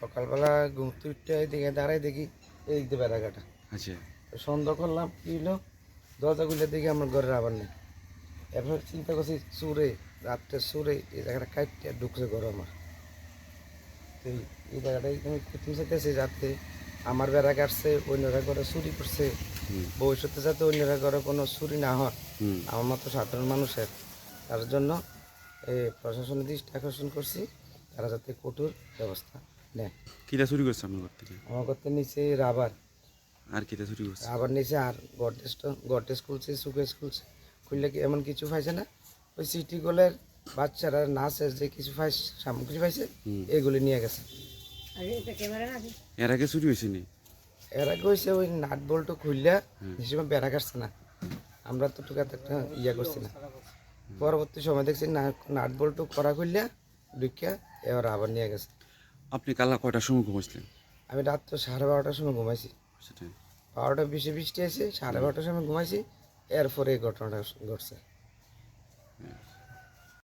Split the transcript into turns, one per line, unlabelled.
সকালবেলা ঘুম উঠতে দিকে দাঁড়াই দেখি এই দিকে বেড়াঘাটা।
আচ্ছা।
সন্ধ্যা করলাম কি হলো? দরজা খুলে দেখি আমার ঘরের আবার নেই। এরপর চিন্তা করছি সুরে রাত্রে সুরে এই জায়গাটা কাটতে ঢুকছে ঘর আমার। তো এই- জায়গাটাই আমি চাইতেছি যাতে আমার বেড়া কাটছে অন্যরা ঘরে চুরি করছে। ভবিষ্যতে যাতে অন্যরা ঘরে কোনো চুরি না হয়। আমার মতো সাধারণ মানুষের। তার জন্য এই প্রশাসনের দৃষ্টি আকর্ষণ করছি। তারা যাতে কঠোর ব্যবস্থা নেয়।
কিটা চুরি করছে আপনার ঘর থেকে?
আমার করতে নিচে রাবার।
আর কিটা চুরি করছে?
আবার নিচে আর গডরেজটা গডরেজ খুলছে সুকেজ খুলছে। খুললে কি এমন কিছু পাইছে না? ওই সিটি গোলের বাচ্চারা নাচের যে কিছু পাই সামগ্রী পাইছে এগুলি নিয়ে গেছে।
এর আগে চুরি হয়েছে নি?
এর আগে হয়েছে ওই নাট বল্টু খুললে। হিসেবে বেড়া কাটছে না। আমরা তো টুকাতে একটা ইয়া করছি না। পরবর্তী সময় দেখছি না- নাট বল্টু করা খুললে ঢুকিয়া এবার আবার নিয়ে গেছে।
আপনি কাল কয়টার সময় ঘুমাইছিলেন?
আমি রাত তো সাড়ে বারোটার সময় ঘুমাইছি।
আচ্ছা, সেটাই
বারোটা বিশে বৃষ্টি আছে সাড়ে বারোটার সময় ঘুমাইছি এরপরে এই ঘটনাটা ঘটছে। হ্যাঁ।